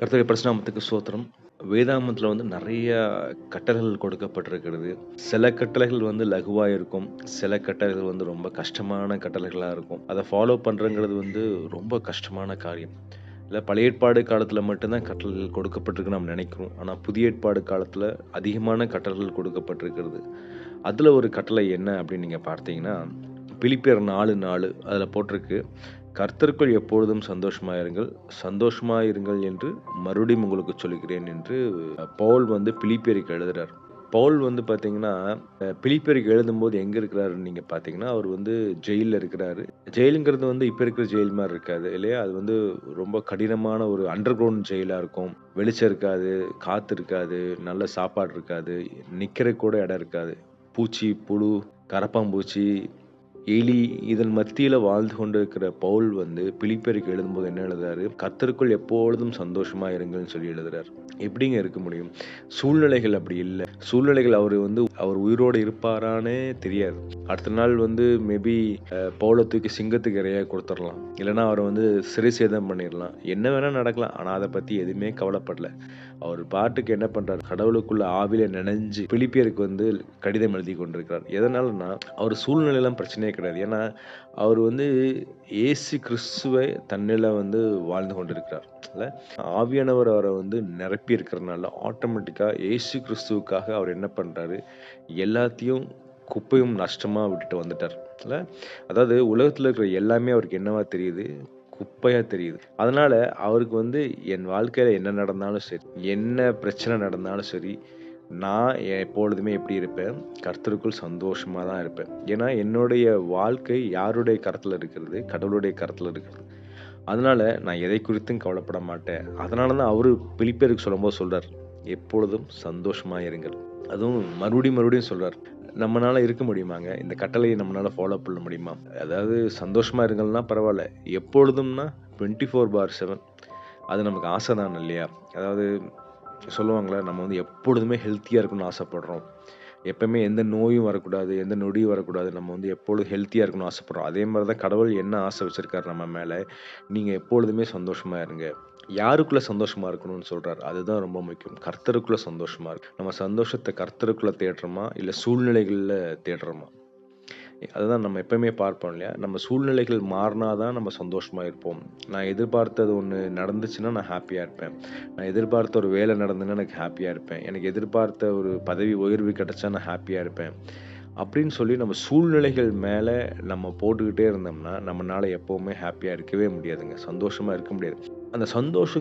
கர்த்தருடைய பரிசுநாமத்துக்கு சோத்திரம் வேதாமத்தில் வந்து நிறைய கட்டளைகள் கொடுக்கப்பட்டிருக்கிறது. சில கட்டளைகள் வந்து லகுவாக இருக்கும். சில கட்டளைகள் வந்து ரொம்ப கஷ்டமான கட்டளைகளாக இருக்கும். அதை ஃபாலோ பண்ணுறங்கிறது வந்து ரொம்ப கஷ்டமான காரியம். இல்லை பழைய ஏற்பாடு காலத்தில் மட்டும்தான் கட்டளைகள் கொடுக்கப்பட்டிருக்கு நம்ம நினைக்கிறோம். ஆனால் புதிய ஏற்பாடு காலத்தில் அதிகமான கட்டளைகள் கொடுக்கப்பட்டிருக்கிறது. அதில் ஒரு கட்டளை என்ன அப்படின்னு நீங்கள் பார்த்தீங்கன்னா பிலிப்பியர் நாலு நாலு அதில் போட்டிருக்கு. கர்த்தருக்குள் எப்பொழுதும் சந்தோஷமாயிருங்கள். சந்தோஷமாயிருங்கள் என்று மறுபடியும் உங்களுக்கு சொல்லுகிறேன் என்று பவுல் வந்து பிலிப்பேரிக்கு எழுதுறார். பவுல் வந்து பார்த்தீங்கன்னா பிலிப்பேரிக்கு எழுதும்போது எங்கே இருக்கிறாருன்னு நீங்கள் பார்த்தீங்கன்னா அவர் வந்து ஜெயிலில் இருக்கிறாரு. ஜெயிலுங்கிறது வந்து இப்போ இருக்கிற ஜெயில் மாதிரி இருக்காது இல்லையா? அது வந்து ரொம்ப கடினமான ஒரு அண்டர் கிரவுண்ட் ஜெயிலாக இருக்கும். வெளிச்சம் இருக்காது காற்று இருக்காது நல்ல சாப்பாடு இருக்காது நிற்கிற கூட இடம் இருக்காது. பூச்சி புழு கரப்பாம்பூச்சி எலி இதன் மத்தியில் வாழ்ந்து கொண்டிருக்கிற பவுல் வந்து பிலிப்பருக்கு எழுதும்போது என்ன எழுதுறாரு? கத்தருக்குள் எப்பொழுதும் சந்தோஷமா இருங்கள்னு சொல்லி எழுதுறாரு. எப்படிங்க இருக்க முடியும்? சூழ்நிலைகள் அப்படி இல்லை. சூழ்நிலைகள் அவர் வந்து அவர் உயிரோடு இருப்பாரானே தெரியாது. அடுத்த நாள் வந்து மேபி பவுலை தூக்கி சிங்கத்துக்கு இறையா கொடுத்துடலாம். இல்லைன்னா அவரை வந்து சிறை சேதம் பண்ணிடலாம். என்ன வேணால் நடக்கலாம். ஆனால் அதை பற்றி எதுவுமே கவலைப்படல. அவர் பாட்டுக்கு என்ன பண்ணுறார் கடவுளுக்குள்ள ஆவில நினைஞ்சு பிலிப்பியருக்கு வந்து கடிதம் எழுதி கொண்டிருக்கிறார். எதனாலனா அவர் சூழ்நிலையெல்லாம் பிரச்சனையே கிடையாது. ஏன்னா அவர் வந்து ஏசு கிறிஸ்துவை தன்னில வந்து வாழ்ந்து கொண்டிருக்கிறார். இல்லை? ஆவியானவர் அவரை வந்து நிரப்பி இருக்கிறதுனால ஆட்டோமேட்டிக்காக ஏசு கிறிஸ்துவுக்காக அவர் என்ன பண்ணுறாரு எல்லாத்தையும் குப்பையும் நஷ்டமாக விட்டுட்டு வந்துட்டார். இல்லை? அதாவது உலகத்தில் இருக்கிற எல்லாமே அவருக்கு என்னவா தெரியுது? குப்பையாக தெரியுது. அதனால் அவருக்கு வந்து என் வாழ்க்கையில் என்ன நடந்தாலும் சரி என்ன பிரச்சனை நடந்தாலும் சரி நான் எப்பொழுதுமே எப்படி இருப்பேன்? கர்த்தருக்குள் சந்தோஷமாக தான் இருப்பேன். ஏன்னா என்னுடைய வாழ்க்கை யாருடைய கருத்தில் இருக்கிறது? கடவுளுடைய கருத்தில் இருக்கிறது. அதனால் நான் எதை குறித்தும் கவலைப்பட மாட்டேன். அதனால தான் அவர் பிலிப்பேருக்கு சொல்லும்போது சொல்கிறார் எப்பொழுதும் சந்தோஷமாக இருங்கள். அதுவும் மறுபடியும் மறுபடியும் சொல்கிறார் நம்மனால இருக்க முடியுமாங்க? இந்த கட்டளையை நம்மளால ஃபாலோ பண்ண முடியுமா? அதாவது சந்தோஷமா இருங்கள்னா பரவாயில்ல. எப்பொழுதும்னா டுவெண்ட்டி ஃபோர் பார் செவன் அது நமக்கு ஆசை தான் இல்லையா? அதாவது சொல்லுவாங்களே நம்ம வந்து எப்பொழுதுமே ஹெல்த்தியாக இருக்கணும்னு ஆசைப்படுறோம். எப்பவுமே எந்த நோயும் வரக்கூடாது எந்த நொடியும் வரக்கூடாது நம்ம வந்து எப்பொழுதும் ஹெல்த்தியாக இருக்கணும்னு ஆசைப்படுறோம். அதே மாதிரி தான் கடவுள் என்ன ஆசை வச்சிருக்காரு நம்ம மேலே? நீங்கள் எப்பொழுதுமே சந்தோஷமாக இருங்க. யாருக்குள்ளே சந்தோஷமாக இருக்கணும்னு சொல்கிறார் அதுதான் ரொம்ப முக்கியம். கர்த்தருக்குள்ளே சந்தோஷமாக இருக்கு. நம்ம சந்தோஷத்தை கர்த்தருக்குள்ளே தேடுறோமா இல்லை சூழ்நிலைகளில் தேடுறோமா? அதுதான் நம்ம எப்பவுமே பார்ப்போம் இல்லையா? நம்ம சூழ்நிலைகள் மாறினாதான் நம்ம சந்தோஷமாக இருப்போம். நான் எதிர்பார்த்தது ஒன்று நடந்துச்சுன்னா நான் ஹாப்பியாக இருப்பேன். நான் எதிர்பார்த்த ஒரு வேலை நடந்துன்னா எனக்கு ஹாப்பியாக இருப்பேன். எனக்கு எதிர்பார்த்த ஒரு பதவி உயர்வு கிடைச்சா நான் ஹாப்பியாக இருப்பேன். அப்படின்னு சொல்லி நம்ம சூழ்நிலைகள் மேலே நம்ம போட்டுக்கிட்டே இருந்தோம்னா நம்மளால் எப்போவுமே ஹாப்பியாக இருக்கவே முடியாதுங்க. சந்தோஷமாக இருக்க முடியாது. அந்த சந்தோஷம்